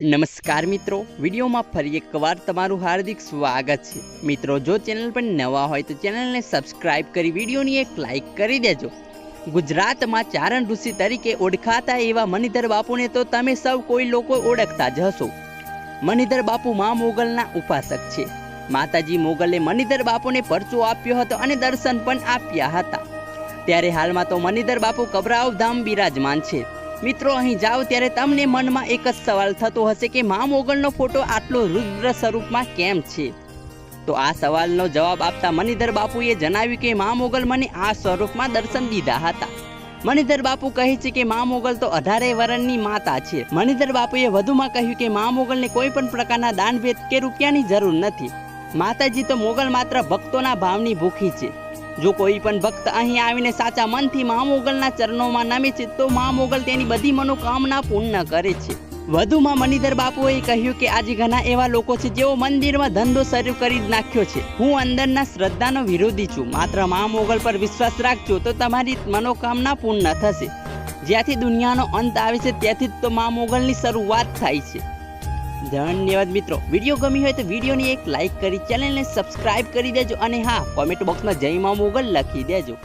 નમસ્કાર મિત્રો, વિડીયોમાં ફરી એકવાર તમારું હાર્દિક સ્વાગત છે. મિત્રો, જો ચેનલ પર નવા હોય તો ચેનલને સબસ્ક્રાઇબ કરી, વિડીયોની એક લાઇક કરી દેજો. ગુજરાતમાં ચારણ ઋષિ તરીકે ઓળખાતા એવા મણિધર બાપુને તો તમે સૌ કોઈ લોકો ઓળખતા જ હશો. મણિધર બાપુ મા મોગલના ઉપાસક છે. માતાજી મોગલે મણિધર બાપુને પરચો આપ્યો હતો અને દર્શન પણ આપ્યા હતા. ત્યારે હાલમાં તો મણિધર બાપુ કબરાવ ધામ બિરાજમાન છે. મિત્રો, અહીં જાઓ ત્યારે તમને મનમાં એક જ સવાલ થતો હશે કે મા મોગલનો ફોટો આટલો રુદ્ર સ્વરૂપમાં કેમ છે? તો આ સવાલનો જવાબ આપતા મણિધર બાપુએ જણાવ્યું કે મા મોગલ મને આ સ્વરૂપમાં દર્શન દીધા હતા. મણિધર બાપુ કહે છે કે મા મોગલ તો અઢારે વરણની માતા છે. મણિધર બાપુએ વધુમાં કહ્યું કે મા મોગલને કોઈ પણ પ્રકારના દાન ભેદ કે રૂપિયાની જરૂર નથી. માતાજી તો મોગલ માત્ર ભક્તોના ભાવની ભૂખી છે. જો કોઈ પણ ભક્ત અહીં આવીને સાચા મનથી મા મોગલના ચરણોમાં નમે છે, તો મા મોગલ તેની બધી મનોકામના પૂર્ણ કરે છે. વધુમાં મણિધર બાપુએ કહ્યું કે આજે ઘણા એવા લોકો છે જેઓ મંદિરમાં ધંધો શરૂ કરી નાખ્યો છે. હું અંદરના શ્રદ્ધાનો વિરોધી છું. માત્ર મા મોગલ પર વિશ્વાસ રાખજો, તો તમારી મનોકામના પૂર્ણ થશે. જ્યાંથી દુનિયાનો અંત આવે છે, ત્યાંથી જ તો મા મોગલની શરૂઆત થાય છે. ધન્યવાદ મિત્રો. વીડિયો ગમી હોય તો વિડીયોની એક લાઇક કરી ચેનલને સબસ્ક્રાઇબ કરી દેજો અને હા કોમેન્ટ બોક્સમાં જય મા મોગલ લખી દેજો.